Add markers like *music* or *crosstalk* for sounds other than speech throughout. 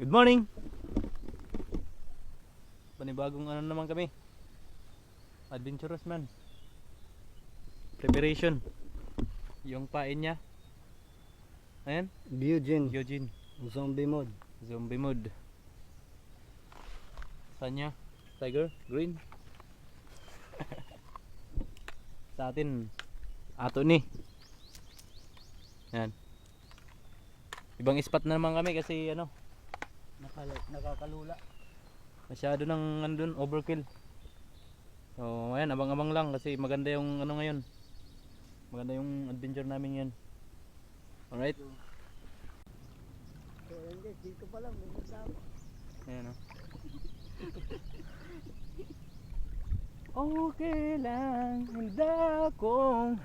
Good morning! Panibagong ano naman kami. Adventurous man. Preparation. Yung pain niya. Ayan, Biogin. Eugene. Zombie mode. Zombie mode. Saan niya? Tiger? Green? *laughs* Sa atin, ato ni. Yan. Ibang spot na naman kami kasi ano, nakakalula. masyado nang andun, overkill. So, ayan, abang-abang lang kasi maganda yung ano ngayon. Maganda yung adventure namin yan. Alright? So ayan guys, dito pa lang. May kasama. Ayan o. *laughs* Okay lang, handa kong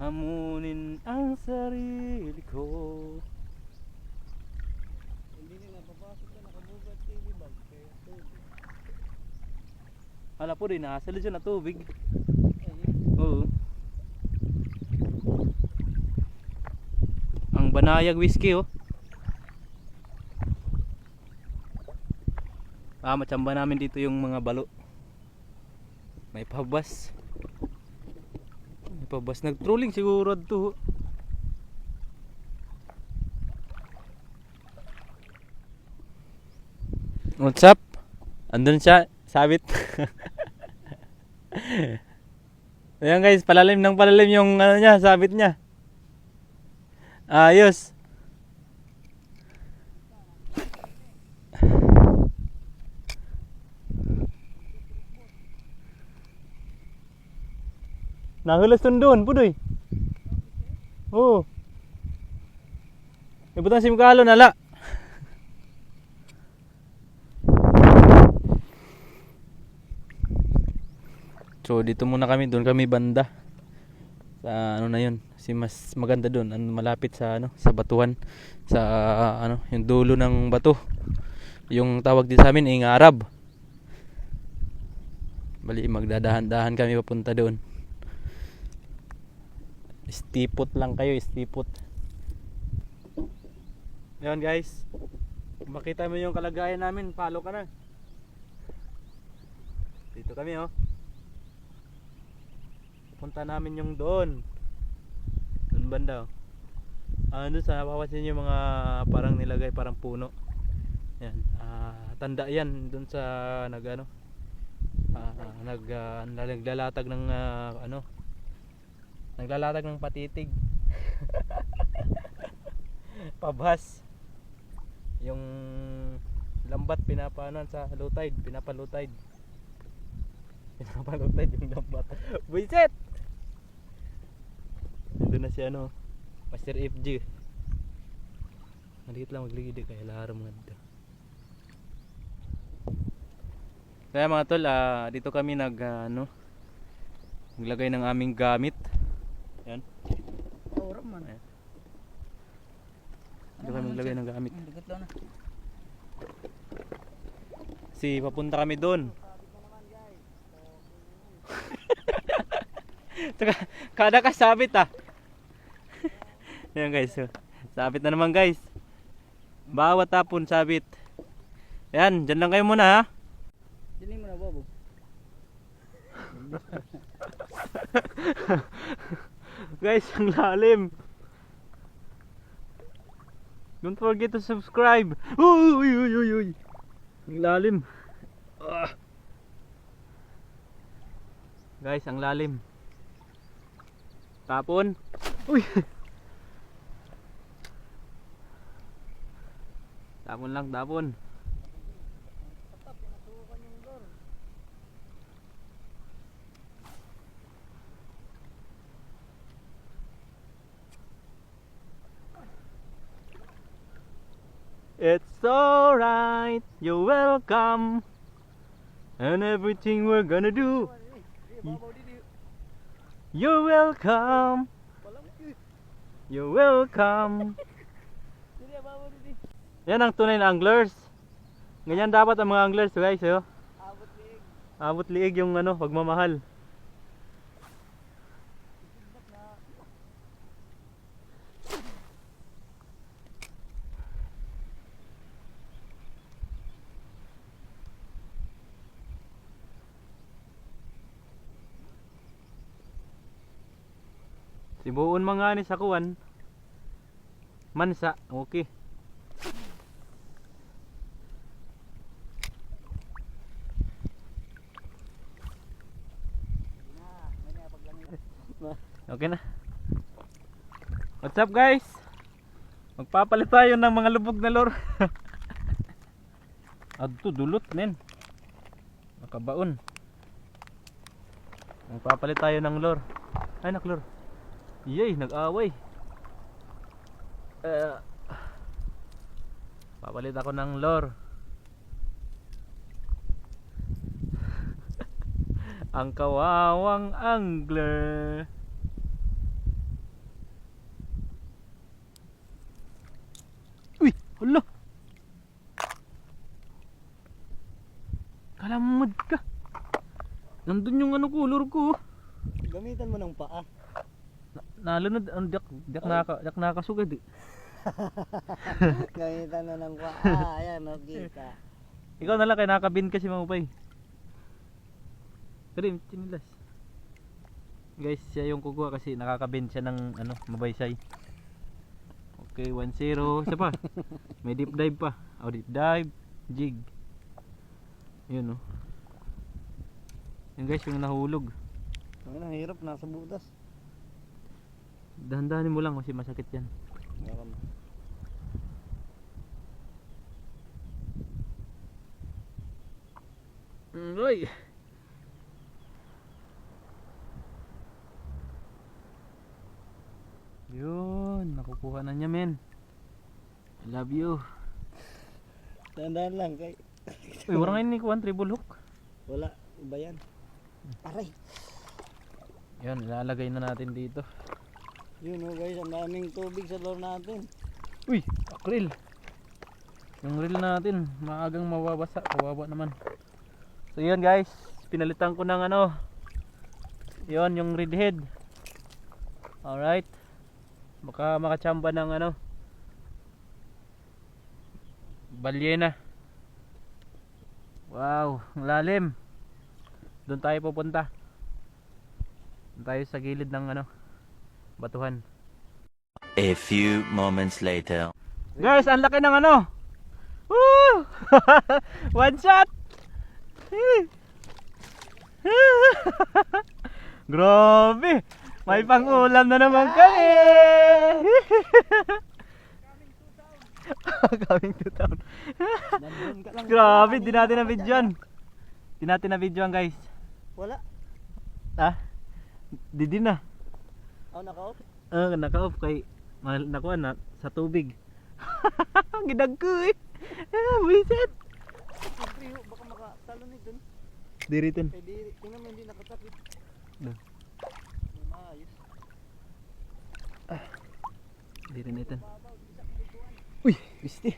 hamunin ang sarili ko. Hindi nila papasok na nakabugat TV bag. Kaya tubig. Hala po rin, nakasalo siya na tubig. Oo. Ang banayag whiskey oh. Ah, matsamba namin dito yung mga balo. May pabas. May pabas. Nag-trolling siguro to. What's up? Andun siya, sabit. Ayan guys, palalim ng palalim yung ano niya, sabit niya. Ayos. Nahulas tun doon, pudoy. Oo. Ibutan si Mikalo nala. So dito muna kami, doon kami banda. Sa ano na 'yun, si mas maganda doon, ano malapit sa ano, sa batuhan, sa ano, yung dulo ng bato. Yung tawag din sa amin ay Arab. Bali magdadahan-dahan kami papunta doon. Stipot lang kayo, stipot. Ayun guys. Kung makita mo yung kalagayan namin, follow ka na. Dito kami oh. Punta namin yung doon. Doon banda oh. Ano sa napapansin niyo yung mga parang nilagay parang puno. Yan. ah, tanda yan doon sa nag ano. ah, nag ah, naglalatag ng ah, ano. Naglalatag ng patitig. *laughs* Pabhas. Yung lambat pinapaanan sa low tide. Pinapalow tide *laughs* yung lambat. Buisit! Nandun na si ano, Master FG. Maliit lang magligid kaya laram nga dito. Kaya mga tol, ah, dito kami nag ah, ano, naglagay ng aming gamit. Yan. Aura man. Ayan. Dito kami naglagay ng gamit. Si papunta kami doon. *laughs* Kada ka sabit ah. Ayan guys. Sabit na naman guys. Bawat tapon sabit. Ayan, dyan lang kayo muna ha. Dili mo na bobo. *laughs* Guys, ang lalim. Don't forget to subscribe. Uy, uy, uy, uy, uy. Ang lalim. Ah. Guys, ang lalim. Tapon. Uy. Tapon lang, tapon. It's alright, you're welcome. And everything we're gonna do, you're welcome. You're welcome. Yan ang tunay na anglers. Ganyan dapat ang mga anglers guys. Yo. Abot liig. Abot liig yung ano, pagmamahal. Sibuon mga ni sa kuwan. Mansa, okay. Okay na. What's up guys? Magpapalit tayo ng mga lubog na lure. *laughs* Adto dulot men. Nakabaon. Magpapalit tayo ng lure. Ay naklure. Yay, nag-away. Eh, papalit ako ng lure. *laughs* Ang kawawang angler. Uy, hala. Kalamad ka. Nandun yung ano ko, lure ko. oh. Gamitan mo ng paa. Na, nalunod, ang dak, dak naka, dak nakasugad. eh. *laughs* Gamitan mo ng paa. Ayan, nakita. Ikaw na lang kay nakabin kasi mamupay. Pero chinilas. Guys, siya yung kukuha kasi nakakabin siya ng ano, mabaysay. Okay, 1-0. Isa pa. *laughs* May deep dive pa. Oh, deep dive. Jig. Yun oh. Yun guys, yung nahulog. Ang ang hirap, nasa butas. Dahan-dahanin mo lang kasi masakit yan. Meron. Uy! Yun, nakukuha na niya men. I love you. Dahan-dahan lang kay. Uy, wala ngayon ni Kuan, triple hook. Wala, iba yan. Aray. Yun, ilalagay na natin dito. Yun oh guys, ang daming tubig sa loob natin. Uy, akril. Yung reel natin, maagang mawabasa. Kawawa naman. So yun guys, pinalitan ko ng ano. Yun, yung red head. Alright. Baka makachamba ng ano. Balyena. Wow, ang lalim. Doon tayo pupunta. Doon tayo sa gilid ng ano, batuhan. A few moments later. Guys, ang laki ng ano. Woo! *laughs* One shot. *laughs* Grabe. May pang-ulam na naman kami. *laughs* Coming to town. Grabe, di natin na videoan. Di natin na videoan guys. Wala. Ah? Di din na. Oh, naka-off. Ah, naka-off kay mal nakuha na sa tubig. *laughs* Gidag ko eh. Ah, wisit. Siyempre, baka makatalo nito. Diritin. Kay di, tingnan mo hindi nakatakip. No. Maayos. Dirinitin. Uy, pisti.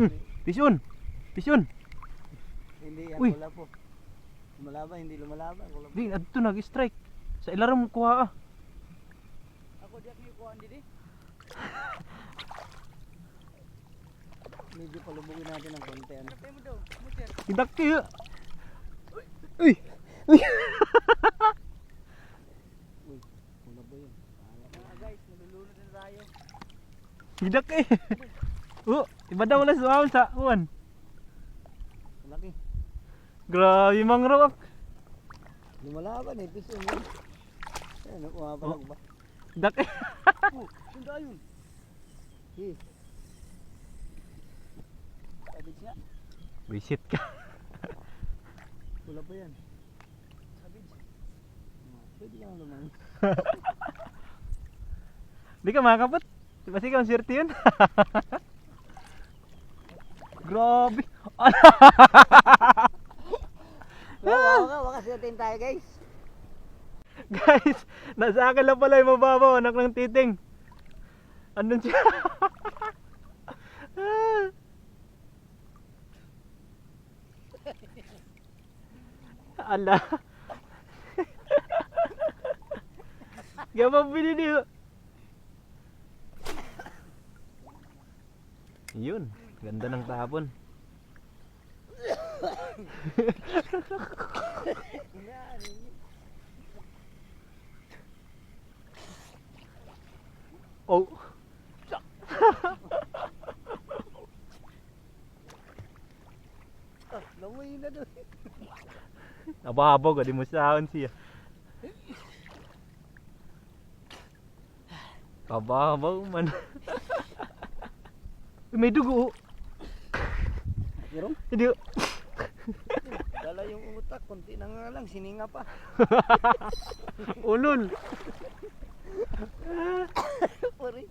Hmm, pisyon. Pisyon. Hindi yan, Uy. wala po. Lumalaban, hindi lumalaban. Wala. Di, adto nag-strike. Sa ilaram kuha ah. Ako di ako yung kuhaan didi. *laughs* Medyo palubugin natin ng konti. Ano? Kapay mo daw. Gidak kayo. Uy. Uy. *laughs* Uy, wala ba yun? Mga guys, nalulunod na tayo. Gidak eh. *laughs* Oh, iba daw wala sa sa kuan. Grabe mang rock. Lumalaban eh, piso *laughs* yun. Ayan, pumapalag ba? Gidak eh. Oh, sunda yun. Eh. Sabit nga. Visit ka. Wala pa yan. Sabit. Pwede lang naman. *laughs* Di ka makakapot. Kasi ka swerte yun. *laughs* Grabe. Waka, waka, waka siyatin tayo guys. *laughs* Guys, nasa akin lang pala yung mababaw, anak ng titing. Andun siya. *laughs* Ala. *laughs* Mabili niyo. Yun, ganda ng tapon. *laughs* Oh. Ah, lamoy na doon. Nababaw ka, di mo saan siya. *sighs* Kababaw man. *laughs* May dugo. Meron? Hindi. Dala yung utak, konti na nga lang, sininga pa. *laughs* Ulol. Pare.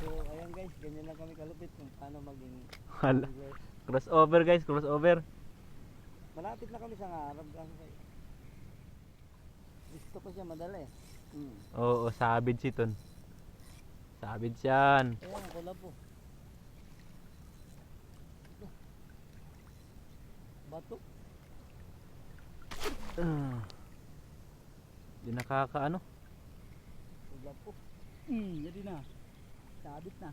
so, ayan guys, ganyan lang kami kalupit kung paano maging Hala. Crossover guys, crossover. Malapit na kami sa ngarap lang guys. Gusto ko siya madala eh. Hmm. Oo, sabid si Ton. Sabid siyan. Ayan, ang kula po. Ito. Bato. Ah. Di nakakaano. Kula po. Hmm, jadi na. Sabit na.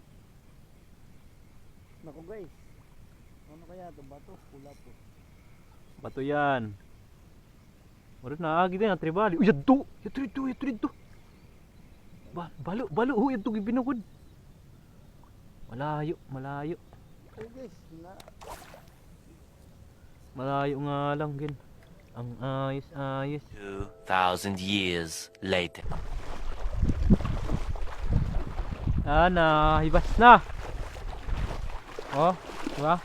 Naku guys. Ano kaya ito? Bato, kula po. Bato yan. Maro na agi din ang tribali. Uy, yadto. Yadto dito, yadto dito. Ba, balo, balo, oh, yadto gibinukod. Malayo, malayo. Na Malayo nga lang gin. Ang ayos, ayos. 2,000 years later. Ah, na, hibas na. Oh, diba?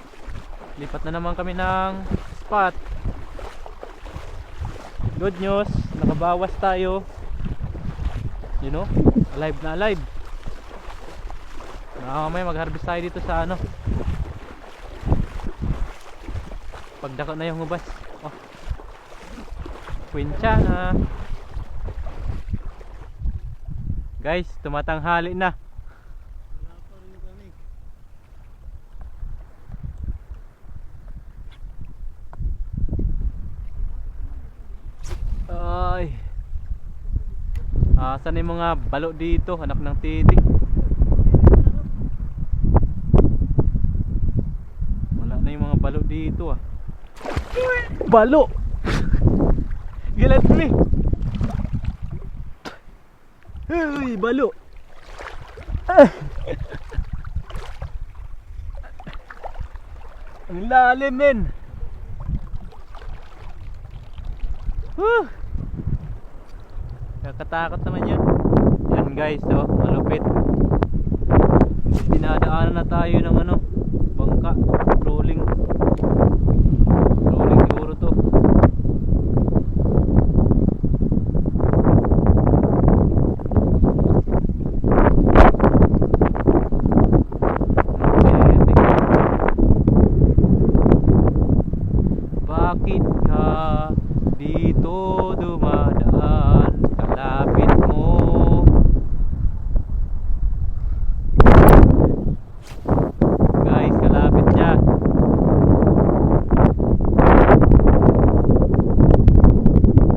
Lipat na naman kami ng spot. Good news, nakabawas tayo. You know, alive na alive. Baka mamaya mag-harvest tayo dito sa ano. Pagdako na yung hubas. Oh. Kwincha na. Guys, tumatanghali na. wala pa rin kami. Ay. Asan na yung mga balo dito? Anak ng titik. Wala na yung mga balo dito ah. Balo! *laughs* Gilat me! Uy, balo! Ah! *laughs* Ang lalim men! Woo! Kakatakot naman yun. Yan guys, oh, malupit. Dinadaanan na tayo ng ano, bangka, rolling. Rolling siguro to. Bakit ka dito dumadaan? Kalapit mo. Guys, kalapit niya.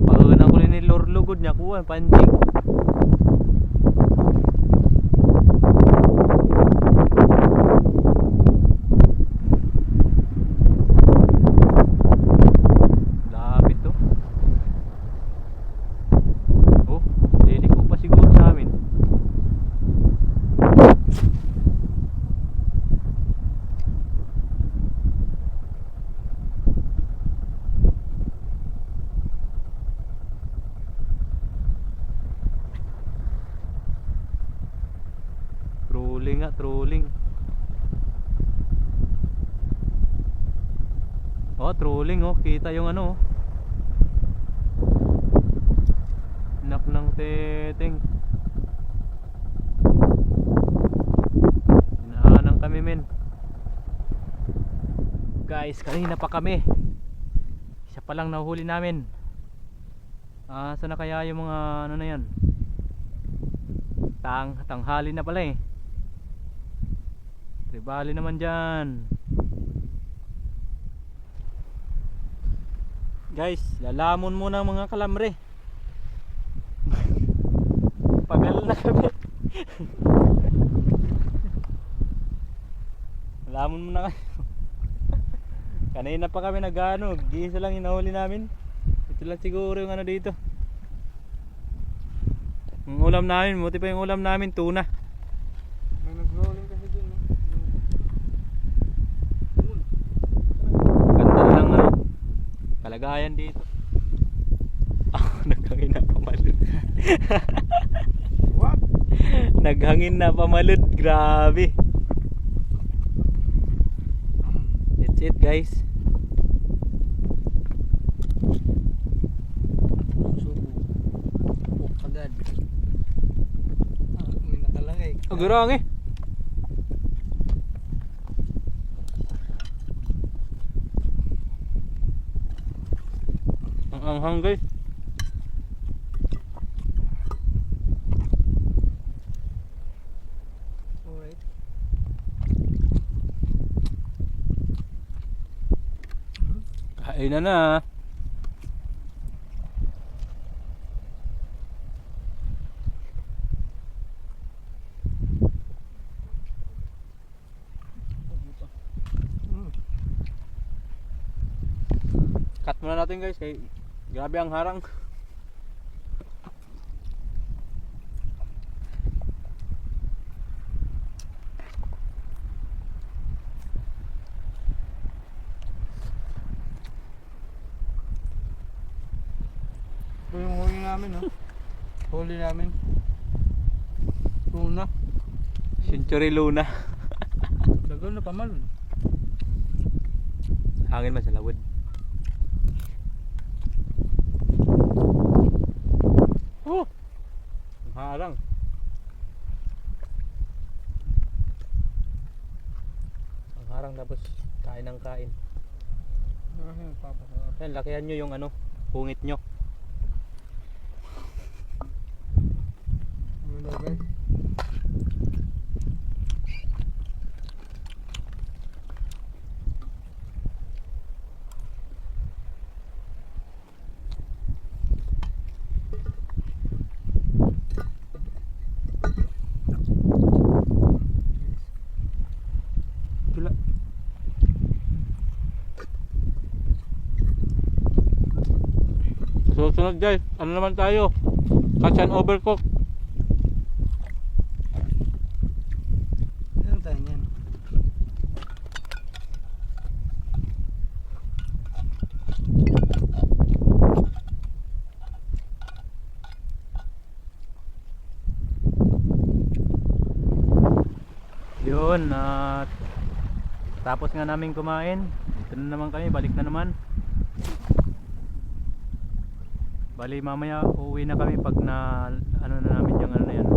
Pauna ko rin ni Lurlugod niya kuha, panjing. Lapit to. Oh, liliko pa siguro sa amin. Trolling nga, trolling. Oh, trolling oh. Kita yung ano oh. Nak ng teteng. Inaanan kami men. Guys, kanina pa kami. Isa pa lang nahuli namin. Ah, saan na kaya yung mga ano na yan? Tang, tanghali na pala eh. Tribali naman dyan. Guys, lalamon muna mga kalamre. *laughs* Pagal na kami. *laughs* Lalamon muna kami. *laughs* Kanina pa kami nag-ano, gisa lang yung nahuli namin. Ito lang siguro yung ano dito. Ang ulam namin, buti pa yung ulam namin, tuna. May nag-rolling kasi dun. no? Ganda na lang ano, kalagayan dito. Ah, *laughs* naghangin na pamalud. What? *laughs* naghangin na pamalud, grabe. That's it guys. Oh, agad. Ah. Oh, eh. Ang anghang guys. Alright. Kain na na. Cut muna natin guys kay grabe ang harang. Ito yung huli namin, no? *laughs* Huli namin. Tuna. Century Luna. Dagal na pamalon. Hangin man sa lawod. Oh! Ang harang. Ang harang tapos kain ng kain. Papasarap. Yan, lakihan nyo yung ano, pungit nyo. Ano daw, guys? Susunod guys, ano naman tayo? Catch and overcook. Niyan. Yun, at tapos nga namin kumain. Dito na naman kami, balik na naman. Bali mamaya uuwi na kami pag na ano na namin yung ano na yan.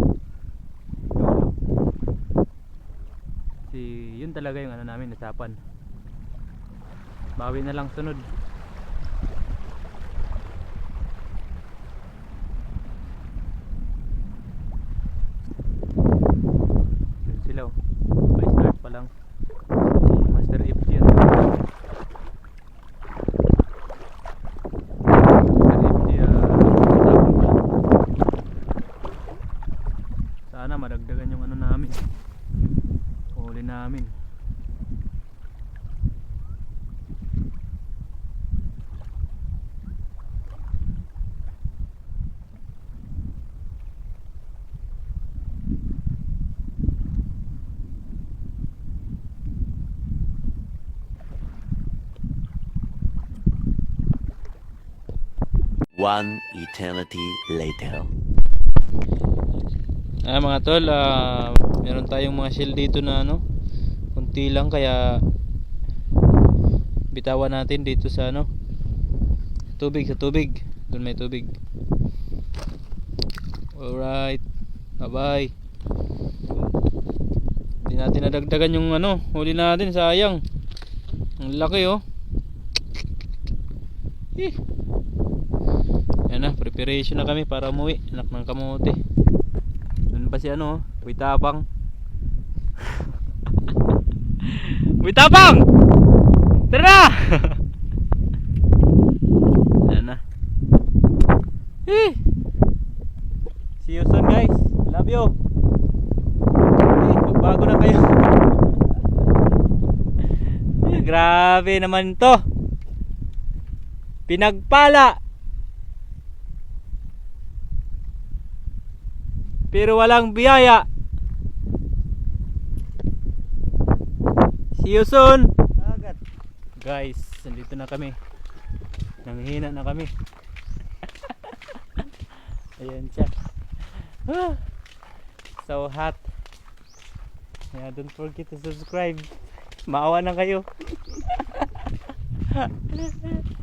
Si yun talaga yung ano namin nasapan. Bawi na lang sunod. Yun sila oh. By start pa lang. Si Master FG yun. Master FG ah, tapon pa. Sana madagdagan yung ano namin. Huli namin. One eternity later. Ah mga tol, ah, meron tayong mga shell dito na ano, kunti lang kaya bitawan natin dito sa ano, tubig sa tubig. Doon may tubig. Alright. Bye-bye. Hindi natin nadagdagan yung ano, huli natin, sayang. Ang laki oh. Eh. Yan na, preparation na kami para umuwi. Anak ng kamote. Pa si ano, oh, Witapang. Witapang! *laughs* Tara na! *laughs* Yan na. Eh! See you soon guys. Love you. Eh, magbago na kayo. *laughs* Eh, Grabe naman to. Pinagpala. Pero walang biyaya. See you soon. Dagat. Guys, nandito na kami. Nanghihina na kami. *laughs* Ayan siya. Ah, so hot. Yeah, don't forget to subscribe. Maawa na kayo. *laughs*